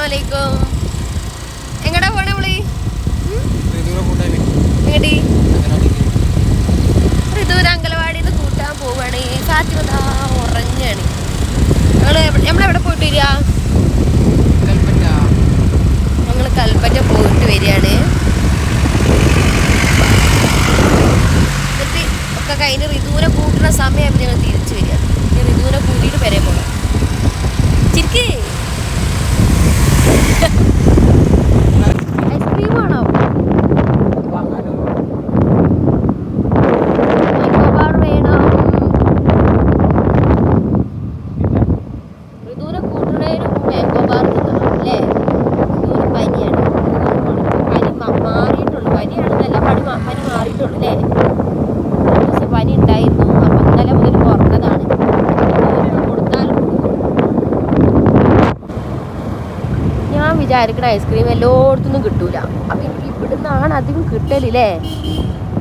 അസ്സലാമലൈക്കും. എങ്ങടാ പോണേ വിളി എങ്ങടി? ഋതുവിന് അങ്കലവാടിന്ന് കൂട്ടാൻ പോവാണ്. ഫാത്തിമ ഉറങ്ങാണ്. ഞങ്ങൾ നമ്മളെവിടെ പോയിട്ട് വരിക? ഞങ്ങൾ കൽപ്പറ്റ പോയിട്ട് വരികയാണ്. എന്നിട്ട് ഒക്കെ കഴിഞ്ഞ് ഋതുവിനെ കൂട്ടുന്ന സമയം ഞങ്ങൾ തിരിച്ചു വരിക. ഋതുവിനെ കൂട്ടിയിട്ട് വരെ പോകണം ചിരിക്ക്. വിചാരിക്കണ ഐസ്ക്രീം എല്ലായിടത്തുനിന്നും കിട്ടൂല. അപ്പം എനിക്ക് ഇവിടുന്നാണ് അധികം കിട്ടലില്ലേ?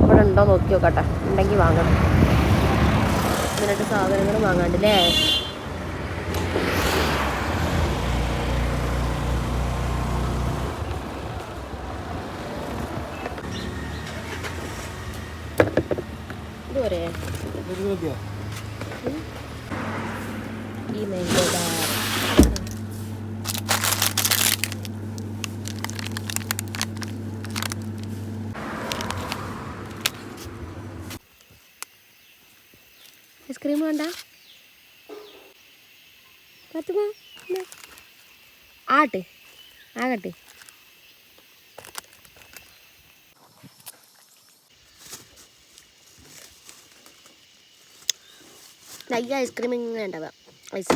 ഇവിടെ ഉണ്ടോ നോക്കി നോക്കട്ടെ. ഉണ്ടെങ്കിൽ വാങ്ങണം. ഇതിനായിട്ട് സാധനങ്ങൾ വാങ്ങാണ്ടല്ലേ ഇതുവരെ? ഈ മാംഗോ ഐസ്ക്രീം വേണ്ട. ആട്ട്. ആകട്ടെ. ഈ ഐസ്ക്രീം ഇങ്ങനെ ഉണ്ടാവുക. ഐസ്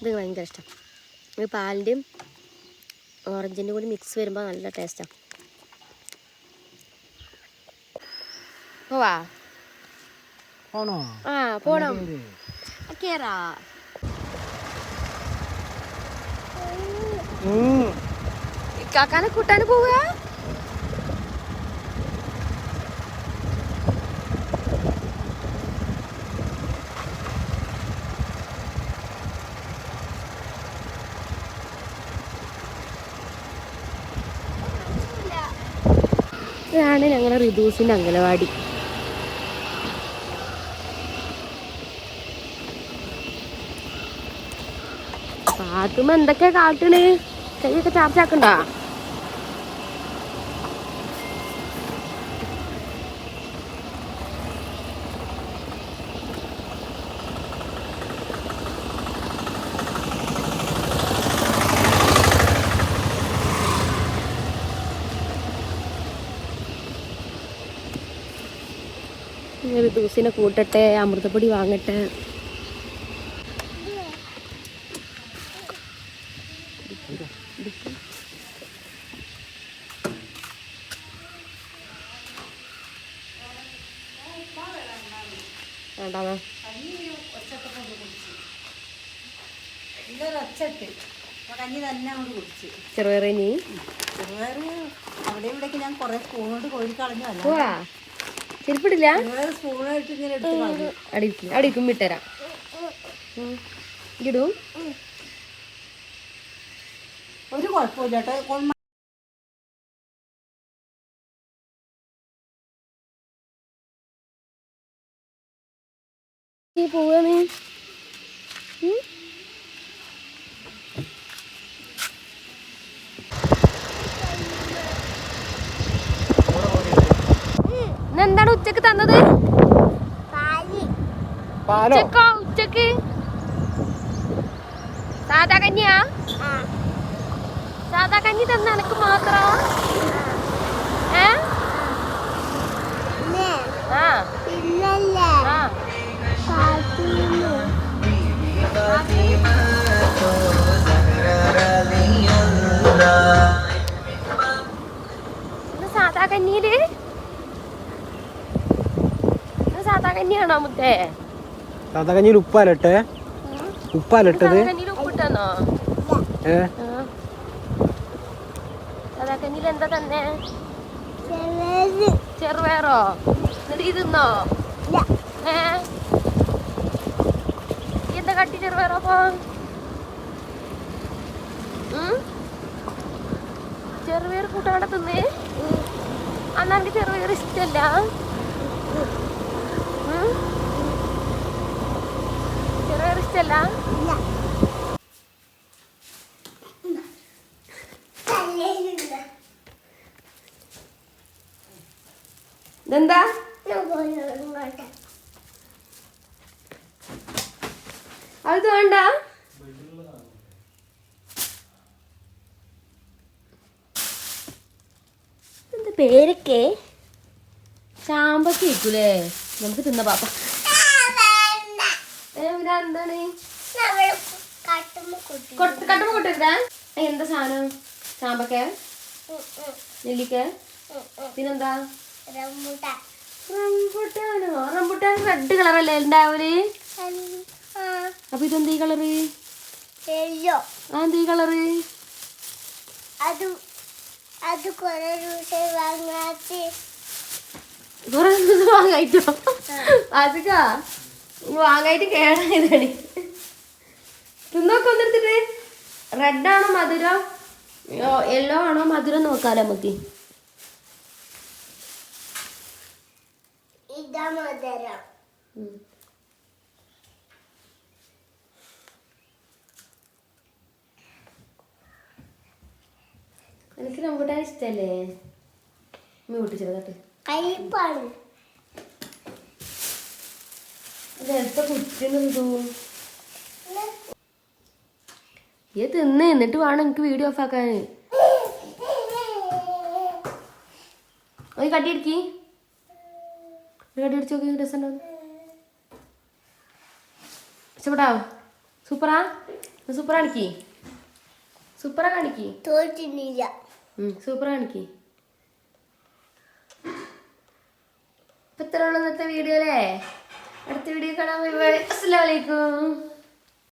ഇത് ഭയങ്കര ഇഷ്ടം. ഈ പാലിന്റെയും ഓറഞ്ചിന്റെയും കൂടി മിക്സ് വരുമ്പോൾ നല്ല ടേസ്റ്റാണ് പോവാ. ആണോ ആ പോണം. കേറാ. ഇക്കാക്കാനെ കൂട്ടാൻ പോവുക ഇതാണ് ഞങ്ങളുടെ റിദൂസിന്റെ അംഗനവാടി. പാത്തുമ്മ എന്തൊക്കെയാ കാട്ടണ്? കൈയൊക്കെ ചാർച്ചാക്കണ്ട ഒരു ദിവസിനെ കൂട്ടട്ടെ അമൃതപ്പൊടി വാങ്ങട്ടെ. വേണ്ടാന്നാ? ചെറുപയറ് അവിടെ ഇവിടേക്ക് ഞാൻ കുറെ സ്പൂൺ കൊണ്ട് കോരി കളഞ്ഞു. അല്ല പോവാ? ചെരുപ്പിടില്ല? സ്പൂണായിട്ട് ഇങ്ങനെ ഇരിക്കും വിട്ടുതരാം ഇടും. ഒരു കുഴപ്പമില്ല കേട്ടോ. നീ പോവാണ് എന്താണ് ഉച്ചയ്ക്ക് തന്നത്? പാലോ. ഉച്ചക്കോ? ഉച്ചയ്ക്ക്? സാധാ കഞ്ഞിയാ? സാധാ കഞ്ഞി തന്ന എനക്ക് മാത്രോ ഏ? ആ. സാധാ സാധാ കഞ്ഞിയാണോ മുത്തേ? സാധാ കഞ്ഞിയിൽ ഉപ്പാലട്ടെ ഉപ്പാലട്ടത് സാധാ കഞ്ഞിയിൽ എന്താ തന്നെ? ചെറുപയറോ. എന്നിട്ട് ഇത് ഏ? എന്താ ചെറുപയറോ അപ്പൊ? ഉം? ചെറുപയർ കൂട്ടാടെ തിന്നേ? അന്ന് എനിക്ക് ചെറുപയർ ഇഷ്ടല്ല. ഉം? ചെറുപയർ ഇഷ്ടല്ല? ഇതെന്താ? അത് വേണ്ട. എന്താ പേരൊക്കെ? ചാമ്പൊക്കെ ഇരിക്കൂലേ? നമുക്ക് തിന്ന പാപ്പ. എന്താണ്? കട്ടുമ്പോ കൊട്ടിരുതാ? എന്താ സാധനം? ചാമ്പക്ക? നെല്ലിക്ക? പിന്നെന്താ? റംബുട്ടാനോ? റംബുട്ടാൻ റെഡ് കളറല്ലേ ഉണ്ടാവൽ അപ്പൊ ഇതെന്താ കളറ്? ആ എന്താ കളറ്? അത് അത് കുറെ ദിവസം വാങ്ങാച്ച്. കൊറേ ദിവസം വാങ്ങായിട്ടോ? അതൊക്കെ വാങ്ങായിട്ട് കേടായതാണ് തിന്നോക്കെ ഒന്നെടുത്തിട്ട് റെഡാണോ മധുരം? യെല്ലോ ആണോ മധുരം നോക്കാലോ നമുക്ക്. ഇതാ മധുരം. എനിക്ക് റംബുട്ടാൻ ഇഷ്ടല്ലേ? മ്യൂട്ട് പൊട്ടിച്ചെടുക്കട്ടെ കയ്പാണ് നേരത്തെ ഈ തിന്ന് എന്നിട്ട് വേണം എനിക്ക് വീഡിയോ ഓഫ് ആക്കാൻ ഒരു കട്ടി അടിക്കി ഒരു കട്ടി അടിച്ച് നോക്കി രസം ഉണ്ടാവും സൂപ്പറാ? സൂപ്പറാ കാണിക്കി. സൂപ്പറാ കാണിക്കി. തോറ്റിനില്ല സൂപ്പറാ എനിക്ക് ഇപ്പൊ ഇത്രയുള്ള ഇന്നത്തെ വീഡിയോ അല്ലേ അടുത്ത വീഡിയോ കാണാൻ ബൈ ബൈ അസ്സലാമലൈക്കും